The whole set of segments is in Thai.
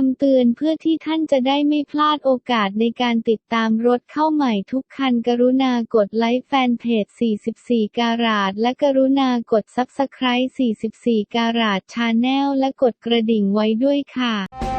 คำเตือนเพื่อที่ท่านจะได้ไม่พลาดโอกาสในการติดตามรถเข้าใหม่ทุกคันกรุณากดไลค์แฟนเพจ 44 การาดและกรุณากดซับสไครต์44 การาดชาแนลและกดกระดิ่งไว้ด้วยค่ะ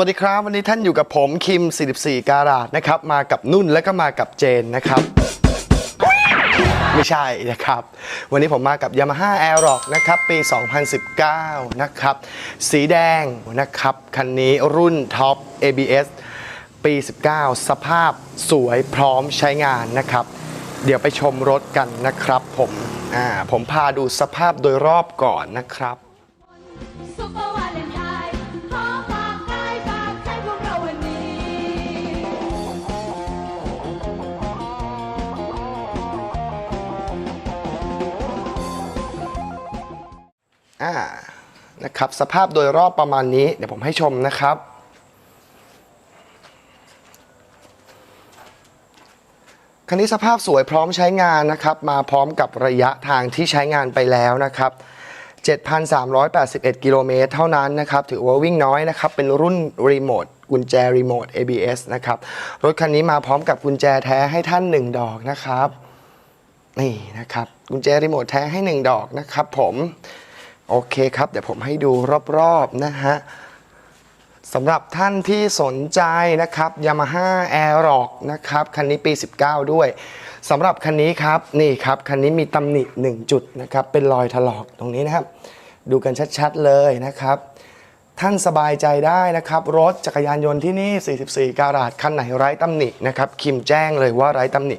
วัสดีครับ วันนี้ท่านอยู่กับผมคิม 44 การาดนะครับ มากับนุ่นและก็มากับเจนนะครับ ไม่ใช่นะครับ วันนี้ผมมากับ Yamaha Aerox นะครับ ปี 2019 นะครับ สีแดงนะครับ คันนี้รุ่นท็อป ABS ปี 19 สภาพสวยพร้อมใช้งานนะครับ เดี๋ยวไปชมรถกันนะครับผม อ่า ผมพาดูสภาพโดยรอบก่อนนะครับ อ่านะครับสภาพโดยรอบประมาณนี้ เดี๋ยวผมให้ชมนะครับ คันนี้สภาพสวยพร้อมใช้งานนะครับ มาพร้อมกับระยะทางที่ใช้งานไปแล้วนะครับ 7,381 กิโลเมตรเท่านั้นนะครับ ถือว่าวิ่งน้อยนะครับ เป็นรุ่นรีโมทกุญแจรีโมท ABS นะครับ รถคันนี้มาพร้อมกับกุญแจแท้ให้ท่าน 1 ดอกนะครับ นี่นะครับ กุญแจรีโมทแท้ให้ 1 ดอกนะครับผม โอเคครับ เดี๋ยวผมให้ดูรอบๆนะฮะสำหรับท่านที่สนใจนะครับ Yamaha Aerox นะครับ คันนี้ปี 19 ด้วยสำหรับคันนี้ครับ นี่ครับ คันนี้มีตำหนิ 1 จุดนะครับ เป็นรอยถลอกตรงนี้นะครับ ดูกันชัดๆเลยนะครับ ท่านสบายใจได้นะครับ รถจักรยานยนต์ที่นี่ 44 การาดคันไหนไร้ตำหนินะครับ คิมแจ้งเลยว่าไร้ตำหนิ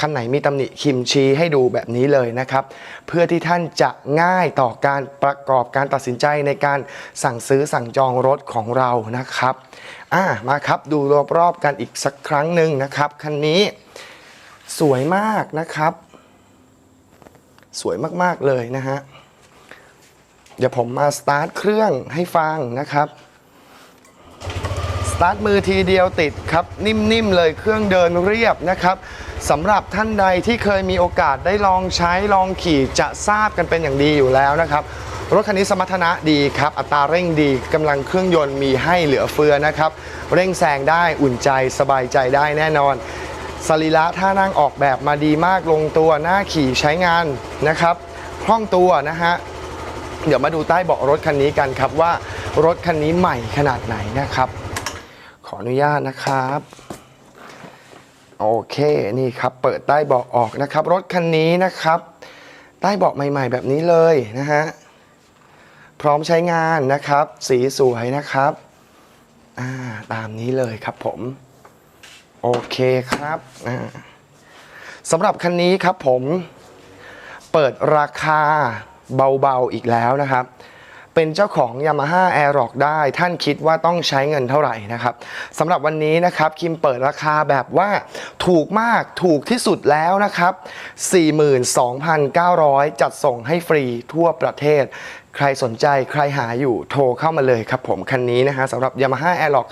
คันไหนมีตำหนิคิมชี้ให้ดูแบบนี้เลยนะครับ เพื่อที่ท่านจะง่ายต่อการประกอบการตัดสินใจในการสั่งซื้อสั่งจองรถของเรานะครับอ่ามาครับดูรอบๆกันอีกสักครั้งหนึ่งนะครับคันนี้สวยมากนะครับ สวยมากๆเลยนะฮะเดี๋ยวผมมาสตาร์ทเครื่องให้ฟังนะครับสตาร์ทมือทีเดียวติดครับ นิ่มๆเลยเครื่องเดินเรียบนะครับ สำหรับท่านใดที่เคยมีโอกาสได้ลองใช้ลองขี่จะทราบกันเป็นอย่างดีอยู่แล้วนะครับ รถคันนี้สมรรถนะดีครับ อัตราเร่งดีกำลังเครื่องยนต์มีให้เหลือเฟือนะครับ เร่งแซงได้อุ่นใจสบายใจได้แน่นอนสรีระท่านั่งออกแบบมาดีมากลงตัวหน้าขี่ใช้งานนะครับคล่องตัวนะฮะเดี๋ยวมาดูใต้เบาะรถคันนี้กันครับว่ารถคันนี้ใหม่ขนาดไหนนะครับ ขออนุญาตนะครับ โอเคนี่ครับเปิดใต้เบาะออกนะครับ รถคันนี้นะครับ ใต้เบาะใหม่ ๆ แบบนี้เลยนะฮะพร้อมใช้งานนะครับ สีสวยนะครับอ่าตามนี้เลยครับผม โอเคครับอ่าสำหรับคันนี้ครับผม เปิดราคาเบาๆอีกแล้วนะครับ เป็นเจ้าของ Yamaha a i r o c ได้ ท่านคิดว่าต้องใช้เงินเท่าไหร่นะครับสำหรับวันนี้นะครับคิมเปิดราคาแบบว่าถูกมากถูกที่สุดแล้วนะครับ 42,900 จัดส่งให้ฟรีทั่วประเทศใครสนใจใครหาอยู่โทรเข้ามาเลยครับผม คันนี้นะฮะสำหรับ Yamaha Aerox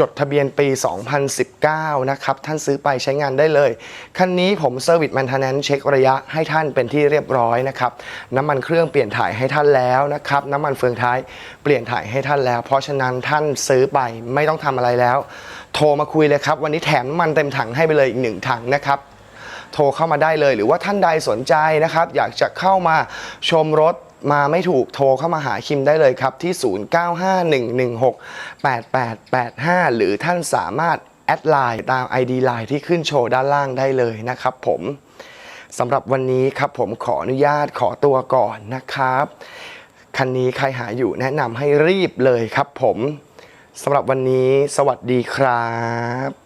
จดทะเบียนปี 2019 นะครับท่านซื้อไปใช้งานได้เลย คันนี้ผมเซอร์วิสแมนเทนแนนเช็คระยะให้ท่านเป็นที่เรียบร้อยนะครับน้ำมันเครื่องเปลี่ยนถ่ายให้ท่านแล้วนะครับน้ำมันเฟืองท้ายเปลี่ยนถ่ายให้ท่านแล้ว เพราะฉะนั้นท่านซื้อไปไม่ต้องทำอะไรแล้ว โทรมาคุยเลยครับ วันนี้แถมน้ำมันเต็มถังให้ไปเลยอีกหนึ่งถังนะครับโทรเข้ามาได้เลยหรือว่าท่านใดสนใจนะครับ อยากจะเข้ามาชมรถ มาไม่ถูกโทรเข้ามาหาคิมได้เลยครับ ที่ 0951168885 หรือท่านสามารถแอดไลน์ตาม ID ไลน์ที่ขึ้นโชว์ด้านล่างได้เลยนะครับผมสำหรับวันนี้ครับผมขออนุญาตขอตัวก่อนนะครับ คันนี้ใครหาอยู่แนะนำให้รีบเลยครับผมสำหรับวันนี้สวัสดีครับ